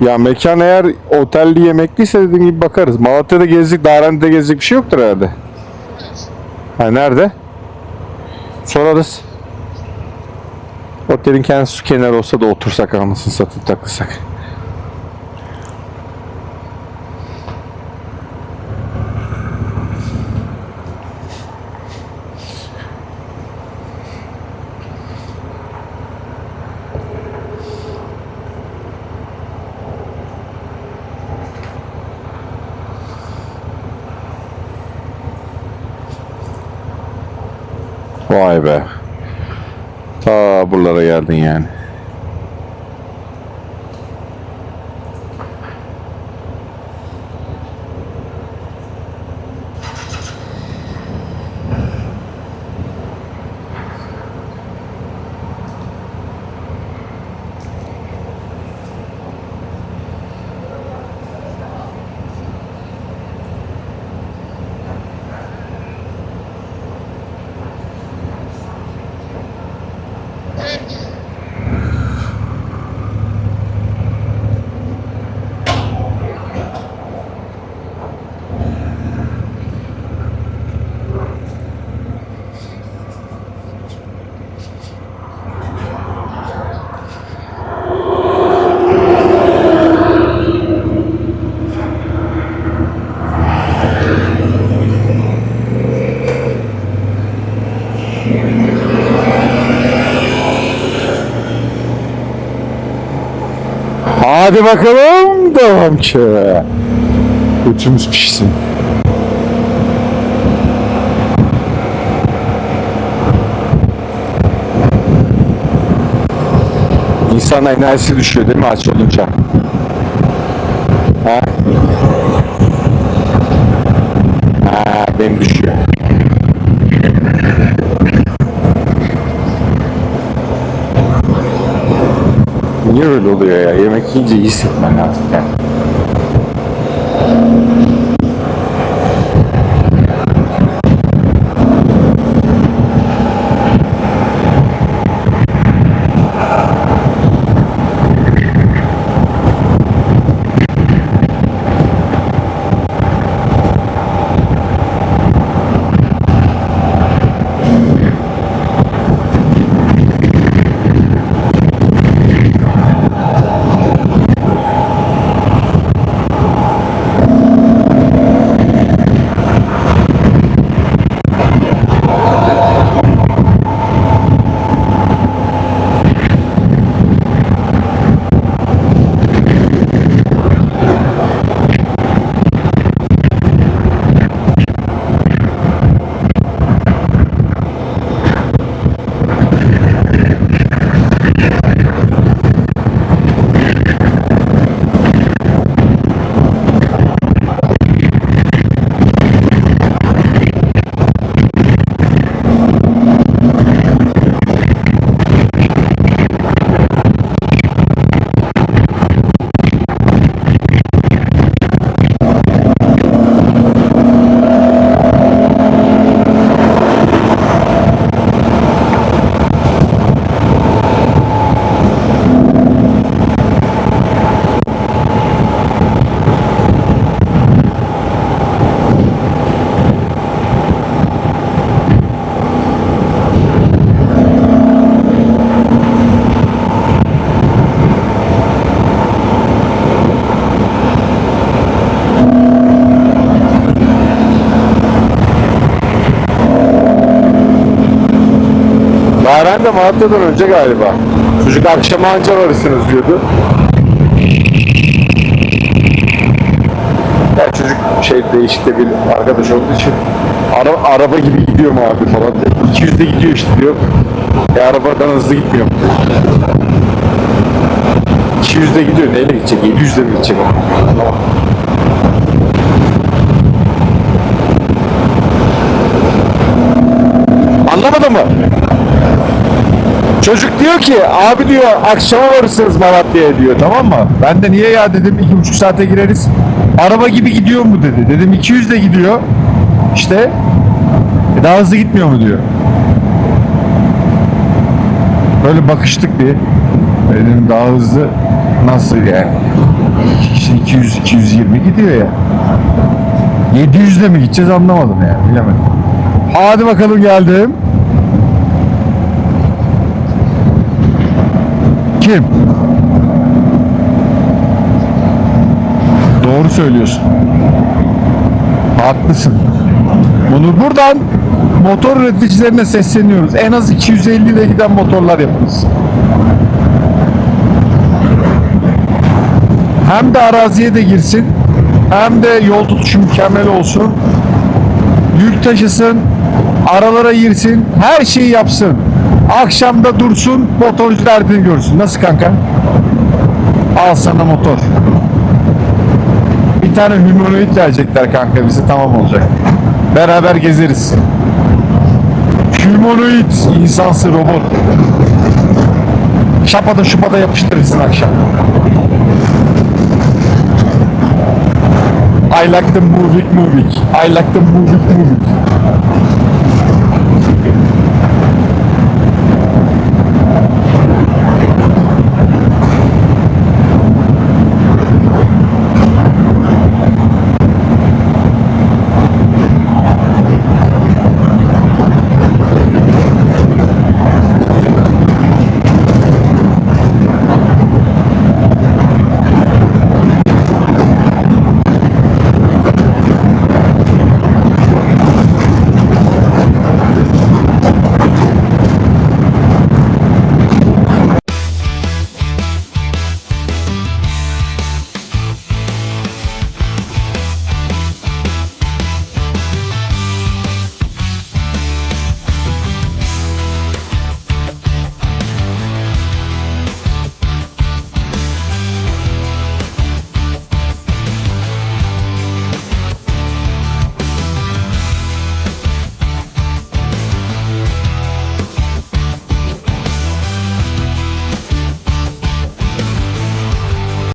Ya mekan eğer otelli yemekliyse dediğim gibi bakarız. Malatya'da gezecek, Daren'de gezecek bir şey yoktur herhalde. Ha nerede? Sorarız. Otelin kendisi su kenarı olsa da otursak anasını satıp takılsak. Vay be. Ta buralara geldin yani. Hadi bakalım devam ki. Götümüz pişsin. İnsan enerjisi düşüyor değil mi aç olunca? Ha? Ha, benim düşüyor. Niye öyle oluyor ya? Yemek yiyince iyi hissetmen lazım yani. Yaren de Malatya'dan önce galiba. Çocuk akşama anca varırsınız diyordu. Ya çocuk şey değişik de bir arkadaş olduğu için ara, araba gibi gidiyor mu abi falan diyor. 200'de gidiyor işte diyor. E arabadan hızlı gitmiyor. 200'de gidiyor. Neyle gidecek? 700'de mi gidecek? Anlamadın mı? Çocuk diyor ki abi diyor akşama varırsınız Malatya'ya diyor tamam mı? Ben de niye ya dedim iki buçuk saate gireriz. Araba gibi gidiyor mu dedi. Dedim 200 de gidiyor. İşte e daha hızlı gitmiyor mu diyor. Böyle bakıştık bir. Dedim daha hızlı nasıl yani? İşte 200 220 gidiyor ya. 700'de mi gideceğiz anlamadım yani bilemedim. Hadi bakalım geldim. Kim? Doğru söylüyorsun. Haklısın. Bunu buradan motor üreticilerine sesleniyoruz. En az 250 ile giden motorlar yapınız. Hem de araziye de girsin, hem de yol tutuşu mükemmel olsun. Yük taşısın, aralara girsin, her şeyi yapsın. Akşamda dursun, motorcu derdini görsün. Nasıl kanka? Al sana motor. Bir tane humanoid verecekler kanka bize tamam olacak. Beraber gezeriz. Humanoid insansı robot. Şapada şupada yapıştırırsın akşam. I like the movie movie. I like the movie movie.